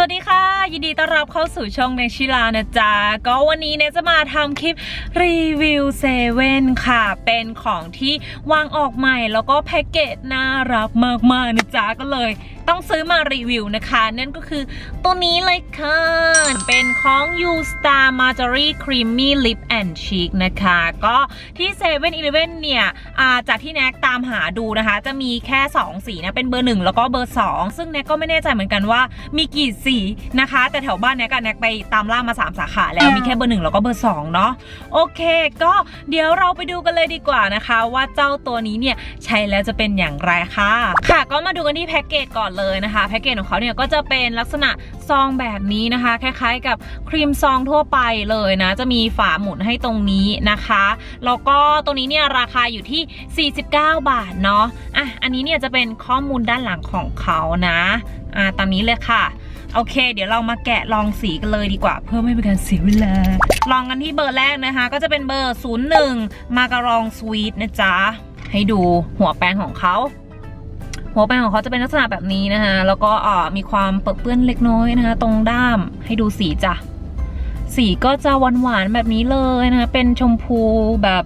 สวัสดีค่ะ ยินดีต้อนรับเข้าสู่ช่องเนชิลานะจ๊ะ ก็วันนี้เนี่ยจะมาทำคลิปรีวิวเซเว่นค่ะ เป็นของที่วางออกใหม่แล้วก็แพ็กเกจน่ารักมากๆนะจ๊ะก็เลย ต้องซื้อมารีวิวนะคะ นั่นก็คือตัวนี้เลยค่ะ เป็นของ U Star Marjorie Creamy Lip and Cheek นะคะ ก็ที่7 e เ e ่ e อเนี่ยอ่าจากที่แน็กตามหาดูนะคะ จะมีแค่ 2 สีนะ เป็นเบอร์ 1 แล้วก็เบอร์ 2 ซึ่งแน็กก็ไม่แน่ใจเหมือนกันว่ามีกี่สีนะคะ แต่แถวบ้านแน็กอะแน็กไปตามล่ามา 3 สาขาแล้วมีแค่เบอร์ 1 แล้วก็เบอร์ 2 เนาะโอเค ก็เดี๋ยวเราไปดูกันเลยดีกว่านะคะ ว่าเจ้าตัวนี้เนี่ยใช้แล้วจะเป็นอย่างไรค่ะ ค่ะก็มาดูกันที่แพ็กเกจก่อนเลยนะคะแพ็กเกจของเขาเนี่ยก็จะเป็นลักษณะซองแบบนี้นะคะ คล้ายๆ กับครีมซองทั่วไปเลยนะ จะมีฝาหมุนให้ตรงนี้นะคะแล้วก็ตัวนี้เนี่ยราคาอยู่ที่ 49 บาทเนาะอะอันนี้เนี่ยจะเป็นข้อมูลด้านหลังของเขานะอ่าตามนี้เลยค่ะโอเค เดี๋ยวเรามาแกะลองสีกันเลยดีกว่า เพื่อไม่เป็นการเสียเวลา ลองกันที่เบอร์แรกนะคะ ก็จะเป็นเบอร์ 01 มาการองสวีทนะจ๊ะ ให้ดูหัวแปรงของเขา หัวแปรงของเขาจะเป็นลักษณะแบบนี้นะคะแล้วก็มีความเปื้อนเปื้อนเล็กน้อยนะคะ ตรงด้ามให้ดูสีจ้ะสีก็จะหวานหวานๆแบบนี้เลยนะคะเป็นชมพูแบบ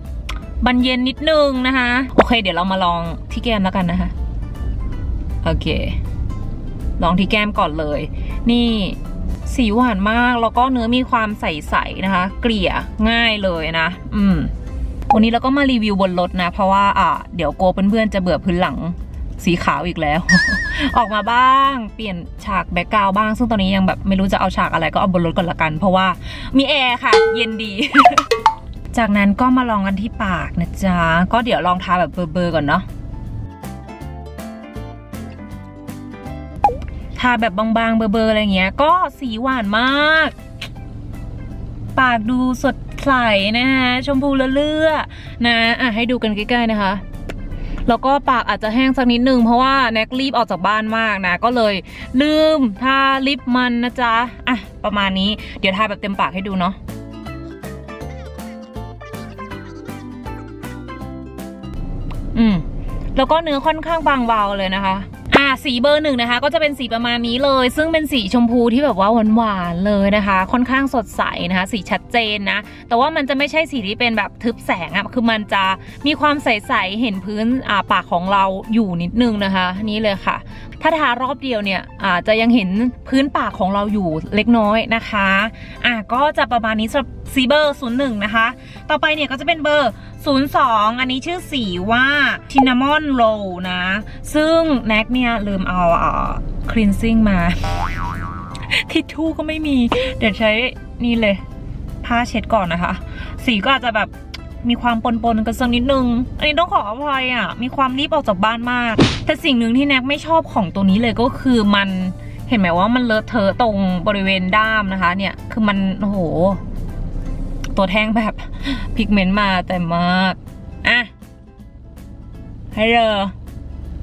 บานเย็นนิดนึงนะคะ โอเค เดี๋ยวเรามาลองที่แก้มแล้วกันนะคะ โอเค ลองที่แก้มก่อนเลย นี่สีหวานมากแล้วก็เนื้อมีความใสๆนะคะ เกลี่ยง่ายเลยนะ อืมวันนี้เราก็มารีวิวบนรถนะ เพราะว่าอ่าเดี๋ยวโกลัวเพื่อนๆจะเบื่อพื้นหลัง สีขาวอีกแล้ว ออกมาบ้างเปลี่ยนฉากแบ็กกราวบ้าง ซึ่งตอนนี้ยังแบบไม่รู้จะเอาฉากอะไรก็เอาบนรถก่อนละกัน เพราะว่ามีแอร์ค่ะ เย็นดี จากนั้นก็มาลองกันที่ปากนะจ๊ะ ก็เดี๋ยวลองทาแบบเบอร์ๆก่อนเนาะทาแบบบางๆ เบอร์ๆอะไรเงี้ย ก็สีหวานมาก ปากดูสดใสนะคะชมพูละเลือๆนะอะให้ดูกันใกล้ๆนะคะ แล้วก็ปากอาจจะแห้งสักนิดนึงเพราะว่าแน็กรีบออกจากบ้านมากนะ ก็เลยลืมทาลิปมันนะจ๊ะ อะ ประมาณนี้เดี๋ยวทาแบบเต็มปากให้ดูเนาะอืมแล้วก็เนื้อค่อนข้างบางเบาเลยนะคะ สีเบอร์หนึ่งนะคะ ก็จะเป็นสีประมาณนี้เลย ซึ่งเป็นสีชมพูที่แบบว่าหวานๆเลยนะคะ ค่อนข้างสดใสนะคะ สีชัดเจนนะ แต่ว่ามันจะไม่ใช่สีที่เป็นแบบทึบแสงอะคือมันจะมีความใสๆเห็นพื้นาปากของเราอยู่นิดนึงนะคะ นี่เลยค่ะ ถ้าทารอบเดียวเนี่ยอาจจะยังเห็นพื้นปากของเราอยู่เล็กน้อยนะคะอะก็จะประมาณนี้สำหรับสีเบอร์01นะคะ ต่อไปเนี่ยก็จะเป็นเบอร์ 02 อันนี้ชื่อสีว่าทินามอนโรนะ ซึ่งแน็กเนี่ย ลืมเอาเอ่อคลีนซิ่งมา ทิชชู่ก็ไม่มี เดี๋ยวใช้นี่เลย ผ้าเช็ดก่อนนะคะ สีก็อาจจะแบบมีความปนๆกันสักนิดนึง อันนี้ต้องขออภัยอะ มีความรีบออกจากบ้านมาก แต่สิ่งหนึ่งที่แน็กไม่ชอบของตัวนี้เลยก็คือมันเห็นไหมว่ามันเลอะเทอะตรงบริเวณด้ามนะคะ เนี่ย คือมันโอ้โห ตัวแท่งแบบพิกเมนต์มาแต่มาก อะให้เลอ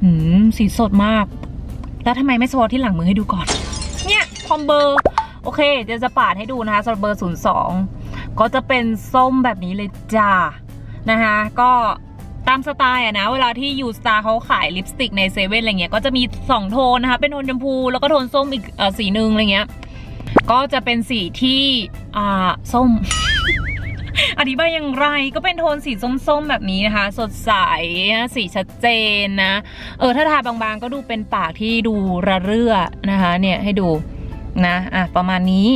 หืมสีสดมาก แล้วทำไมไม่สวอที่หลังมือให้ดูก่อน เนี่ยคอมเบอร์ โอเคเดี๋ยวจะปาดให้ดูนะคะสำหรับเบอร์ 02 ก็จะเป็นส้มแบบนี้เลยจ้านะคะก็ตามสไตล์อะนะ เวลาที่ยูสตาร์เขาขายลิปสติกในเซเว่นอะไรเงี้ยก็จะมี 2 โทนนะคะ เป็นโทนชมพู แล้วก็โทนส้มอีกอสีหนึ่งอะไรเงี้ย ก็จะเป็นสีที่อ่าส้ม อธิบายอย่างไรก็เป็นโทนสีส้มๆแบบนี้นะคะ สดใสสีชัดเจนนะ เออถ้าทาบางๆก็ดูเป็นปากที่ดูระเรื่อนะคะเนี่ยให้ดูนะอะประมาณนี้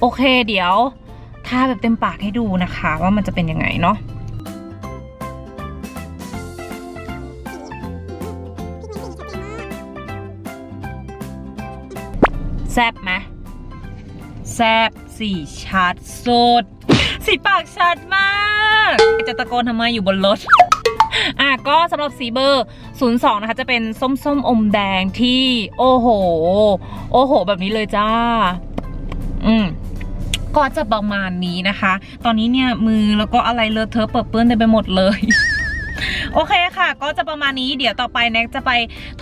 โอเคเดี๋ยวทาแบบเต็มปากให้ดูนะคะ ว่ามันจะเป็นยังไงเนาะแซบไหม แซบสีชัดสุด สีปากชัดมาก จะตะโกนทำไมอยู่บนรถ อะก็สำหรับสีเบอร์ 02 นะคะ จะเป็นส้มส้มๆอมแดงที่ โอ้โห โอ้โห แบบนี้เลยจ้า อืมก็จะประมาณนี้นะคะ ตอนนี้เนี่ยมือแล้วก็อะไรเลอะเทอะเปื้อนเปื้อนเต็มไปหมดเลย โอเคค่ะ ก็จะประมาณนี้เดี๋ยวต่อไปแน็กจะไป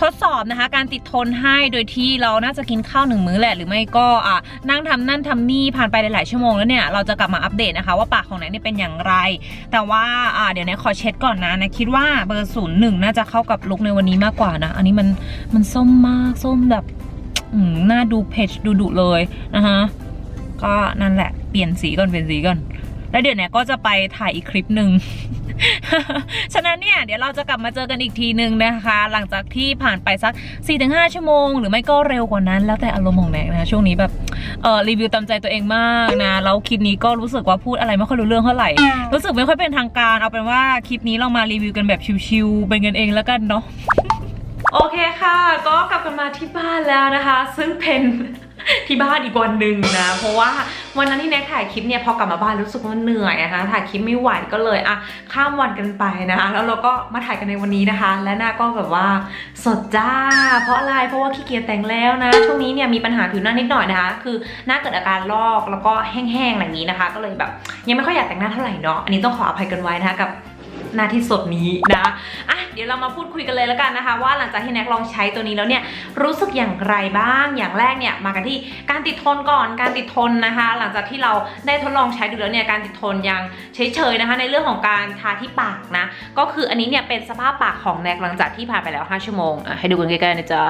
ทดสอบนะคะ การติดทนให้โดยที่เราน่าจะกินข้าวหนึ่งมื้อแหละหรือไม่ก็อะนั่งทำนั่นทำนี่ผ่านไปหลายๆชั่วโมงแล้วเนี่ยเราจะกลับมาอัปเดตนะคะ ว่าปากของแน็กเนี่ยเป็นอย่างไร แต่ว่าอ่าเดี๋ยวแน็กขอเช็ดก่อนนะแน็กคิดว่าเบอร์ศูนย์หนึ่งน่าจะเข้ากับลุคในวันนี้มากกว่านะ อันนี้มันมันส้มมากส้มแบบหน้าดูเพจดูดุเลยนะคะก็นั่นแหละเปลี่ยนสีก่อนเปลี่ยนสีก่อน แล้วเดี๋ยวเนี่ยก็จะไปถ่ายอีกคลิปหนึ่ง ฉะนั้นเนี่ยเดี๋ยวเราจะกลับมาเจอกันอีกทีหนึ่งนะคะ หลังจากที่ผ่านไปสัก 4-5 ชั่วโมง หรือไม่ก็เร็วกว่านั้น แล้วแต่อารมณ์ของแนกนะช่วงนี้แบบเออรีวิวตามใจตัวเองมากนะแล้วคลิปนี้ก็รู้สึกว่าพูดอะไรไม่ค่อยรู้เรื่องเท่าไหร่ รู้สึกไม่ค่อยเป็นทางการ เอาเป็นว่าคลิปนี้เรามารีวิวกันแบบชิวๆเป็นกันเองแล้วกันเนาะโอเคค่ะ ก็กลับกันมาที่บ้านแล้วนะคะ ซึ่งเป็น ที่บ้านอีกวันหนึ่งนะ เพราะว่าวันนั้นที่แน็กถ่ายคลิปเนี่ยพอกลับมาบ้านรู้สึกว่าเหนื่อยนะคะถ่ายคลิปไม่ไหวก็เลยอะข้ามวันกันไปนะคะแล้วเราก็มาถ่ายกันในวันนี้นะคะ และหน้าก็แบบว่าสดจ้า เพราะอะไรเพราะว่าขี้เกียจแต่งแล้วนะ ช่วงนี้เนี่ยมีปัญหาผิวหน้านิดหน่อยนะคะ คือหน้าเกิดอาการลอกแล้วก็แห้งๆอย่างนี้นะคะ ก็เลยแบบ ยังไม่ค่อยอยากแต่งหน้าเท่าไหร่เนาะอันนี้ต้องขออภัยกันไว้นะคะกับ หน้าที่สดนี้นะอะเดี๋ยวเรามาพูดคุยกันเลยแล้วกันนะคะ ว่าหลังจากที่แน็กลองใช้ตัวนี้แล้วเนี่ยรู้สึกอย่างไรบ้างอย่างแรกเนี่ยมากันที่การติดทนก่อนการติดทนนะคะ หลังจากที่เราได้ทดลองใช้ดูแล้วเนี่ยการติดทนยังเฉยๆนะคะ ในเรื่องของการทาที่ปากนะก็คืออันนี้เนี่ยเป็นสภาพปากของแน็กหลังจากที่ผ่านไปแล้ว 5 ชั่วโมงอะให้ดูกันใกล้ๆนะจ๊ะ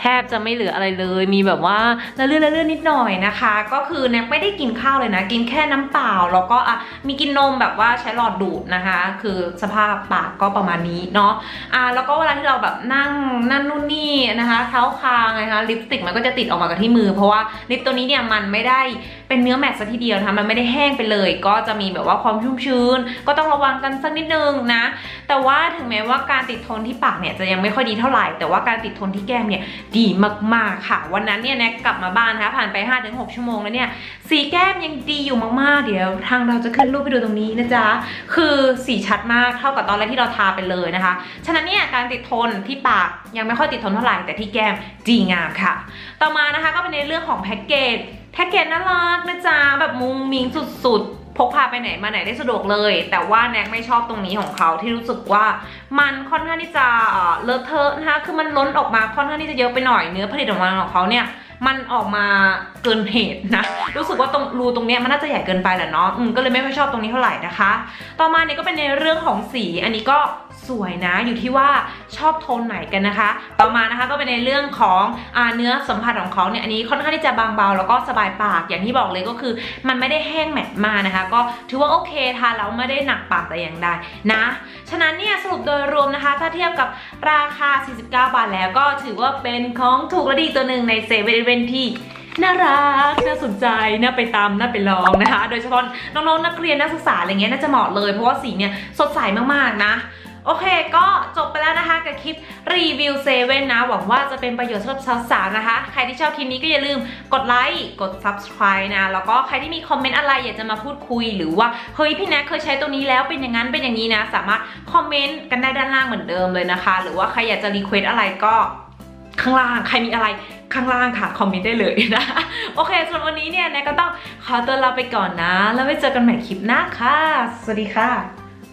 แทบจะไม่เหลืออะไรเลย มีแบบว่าละเลื่อนละเลื่อนนิดหน่อยนะคะ ก็คือแน็กไม่ได้กินข้าวเลยนะ กินแค่น้ำเปล่า แล้วก็อะมีกินนมแบบว่าใช้หลอดดูดนะคะ คือสภาพปากก็ประมาณนี้เนาะอ่าแล้วก็เวลาที่เราแบบนั่งนั่นนู่นนี่นะคะเท้าคางนะคะลิปสติกมันก็จะติดออกมากับที่มือ เพราะว่าลิปตัวนี้เนี่ยมันไม่ได้ เป็นเนื้อแมตซะทีเดียวนะคะมันไม่ได้แห้งไปเลย ก็จะมีแบบว่าความชุ่มชื้น ก็ต้องระวังกันสักนิดนึงนะ แต่ว่าถึงแม้ว่าการติดทนที่ปากเนี่ยจะยังไม่ค่อยดีเท่าไหร่ แต่ว่าการติดทนที่แก้มเนี่ยดีมากๆค่ะ วันนั้นเนี่ยแน็กกลับมาบ้านนะคะผ่านไป 5-6 ชั่วโมงแล้วเนี่ยสีแก้มยังดีอยู่มากๆ เดี๋ยว ทางเราจะขึ้นรูปไปดูตรงนี้นะจ๊ะ คือสีชัดมากเท่ากับตอนแรกที่เราทาไปเลยนะคะ ฉะนั้นเนี่ยการติดทนที่ปากยังไม่ค่อยติดทนเท่าไหร่แต่ที่แก้มดีงามค่ะ ต่อมานะคะก็เป็นในเรื่องของแพ็กเกจ แพ็กเกจน่ารักนะจ๊ะแบบมุ้งมิ้งสุดๆ พกพาไปไหนมาไหนได้สะดวกเลย แต่ว่าแน็กไม่ชอบตรงนี้ของเขาที่รู้สึกว่ามันค่อนข้างที่จะเอ่อเลอะเทอะนะคะคือมันล้นออกมาค่อนข้างที่จะเยอะไปหน่อยเนื้อผลิตออกมาของเขาเนี่ยมันออกมาเกินเหตุนะ รู้สึกว่าตรงรูตรงเนี้ยมันน่าจะใหญ่เกินไปแหละเนาะอืมก็เลยไม่ค่อยชอบตรงนี้เท่าไหร่นะคะ ต่อมาเนี่ยก็เป็นในเรื่องของสี อันนี้ก็ สวยนะอยู่ที่ว่าชอบโทนไหนกันนะคะ ต่อมานะคะก็เป็นในเรื่องของอเนื้อสัมผัสของเขาเนี่ยอันนี้ค่อนข้างที่จะบางเบาแล้วก็สบายปากอย่างที่บอกเลยก็คือ มันไม่ได้แห้งแมตต์มากนะคะ ก็ถือว่าโอเคทานแล้วไม่ได้หนักปากแต่อย่างใดนะฉะนั้นเนี่ยสรุปโดยรวมนะคะ ถ้าเทียบกับราคา 49 บาทแล้วก็ถือว่าเป็นของถูกและดีตัวหนึ่งในเซเว่นเวนที่น่ารัก น่าสนใจ น่าไปตาม น่าไปลองนะคะ โดยเฉพาะน้องๆ นักเรียนนักศึกษาอะไรเงี้ยน่าจะเหมาะเลย เพราะว่าสีเนี่ยสดใสมากๆ นะ โอเค ก็จบไปแล้วนะคะกับคลิปรีวิวเซเว่นนะ หวังว่าจะเป็นประโยชน์สำหรับสาวๆนะคะ ใครที่ชอบคลิปนี้ก็อย่าลืมกดไลค์กด subscribe นะ แล้วก็ใครที่มีคอมเมนต์อะไรอยากจะมาพูดคุยหรือว่าเฮ้ยพี่แนทเคยใช้ตัวนี้แล้วเป็นอย่างนั้นเป็นอย่างนี้นะ สามารถคอมเมนต์กันได้ด้านล่างเหมือนเดิมเลยนะคะ หรือว่าใครอยากจะรีเควสอะไรก็ข้างล่างใครมีอะไรข้างล่างค่ะ คอมเมนต์ได้เลยนะ โอเคสำหรับวันนี้เนี่ยแนทก็ต้องขอตัวลาไปก่อนนะ แล้วไว้เจอกันใหม่คลิปหน้าค่ะ สวัสดีค่ะ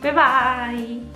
บ๊ายบาย